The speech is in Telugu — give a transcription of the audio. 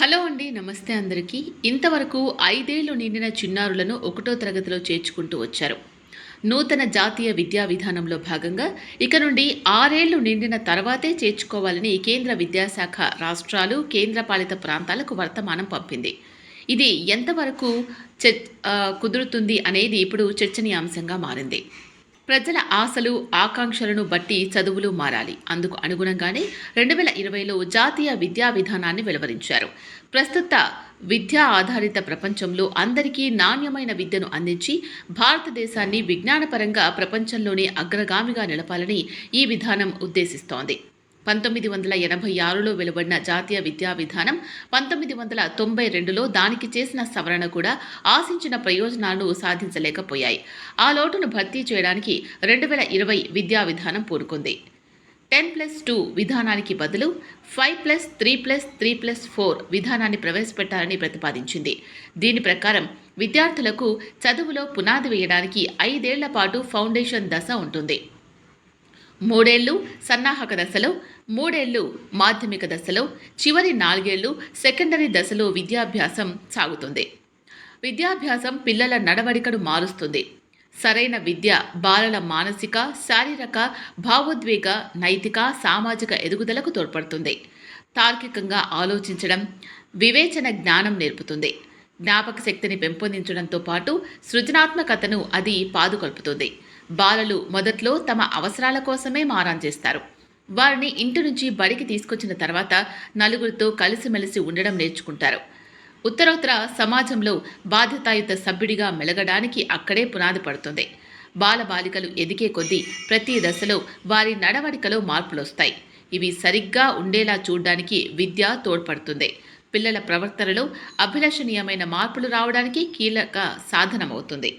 హలో అండి నమస్తే అందరికీ. ఇంతవరకు ఐదేళ్ళు నిండిన చిన్నారులను ఒకటో తరగతిలో చేర్చుకుంటూ వచ్చారు. నూతన జాతీయ విద్యా విధానంలో భాగంగా ఇక నుండి ఆరేళ్ళు నిండిన తర్వాతే చేర్చుకోవాలని కేంద్ర విద్యాశాఖ రాష్ట్రాలు కేంద్రపాలిత ప్రాంతాలకు వర్తమానం పంపింది. ఇది ఎంతవరకు చర్ కుదురుతుంది అనేది ఇప్పుడు చర్చనీయాంశంగా మారింది. ప్రజల ఆశలు ఆకాంక్షలను బట్టి చదువులు మారాలి. అందుకు అనుగుణంగానే రెండు వేల ఇరవైలో జాతీయ విద్యా విధానాన్ని వెలువరించారు. ప్రస్తుత విద్యా ఆధారిత ప్రపంచంలో అందరికీ నాణ్యమైన విద్యను అందించి భారతదేశాన్ని విజ్ఞానపరంగా ప్రపంచంలోనే అగ్రగామిగా నిలపాలని ఈ విధానం ఉద్దేశిస్తోంది. పంతొమ్మిది వందల ఎనభై ఆరులో వెలువడిన జాతీయ విద్యా విధానం పంతొమ్మిది వందల తొంభై రెండులో దానికి చేసిన సవరణ కూడా ఆశించిన ప్రయోజనాలను సాధించలేకపోయాయి. ఆ లోటును భర్తీ చేయడానికి రెండు వేల ఇరవై విద్యా విధానం పూనుకుంది. టెన్ ప్లస్ టూ విధానానికి బదులు five plus three plus three plus four విధానాన్ని ప్రవేశపెట్టాలని ప్రతిపాదించింది. దీని ప్రకారం విద్యార్థులకు చదువులో పునాది వేయడానికి ఐదేళ్ళ పాటు ఫౌండేషన్ దశ ఉంటుంది. మూడేళ్ళు సన్నాహక దశలో మూడేళ్ళు మాధ్యమిక దశలో చివరి నాలుగేళ్ళు సెకండరీ దశలో విద్యాభ్యాసం సాగుతుంది. విద్యాభ్యాసం పిల్లల నడవడికను మారుస్తుంది. సరైన విద్య బాలల మానసిక శారీరక భావోద్వేగ నైతిక సామాజిక ఎదుగుదలకు తోడ్పడుతుంది. తార్కికంగా ఆలోచించడం వివేచన జ్ఞానం నేర్పుతుంది. జ్ఞాపక శక్తిని పెంపొందించడంతో పాటు సృజనాత్మకతను అది పాదుకొల్పుతుంది. బాలలు మొదట్లో తమ అవసరాల కోసమే మారం చేస్తారు. వారిని ఇంటి నుంచి బడికి తీసుకొచ్చిన తర్వాత నలుగురితో కలిసిమెలిసి ఉండడం నేర్చుకుంటారు. ఉత్తరోత్తర సమాజంలో బాధ్యతాయుత సభ్యుడిగా మెలగడానికి అక్కడే పునాది పడుతుంది. బాలబాలికలు ఎదిగే కొద్దీ ప్రతి దశలో వారి నడవడికలో మార్పులు వస్తాయి ఇవి సరిగ్గా ఉండేలా చూడడానికి విద్య తోడ్పడుతుంది. పిల్లల ప్రవర్తనలో అభిలషణీయమైన మార్పులు రావడానికి కీలక సాధనమవుతుంది.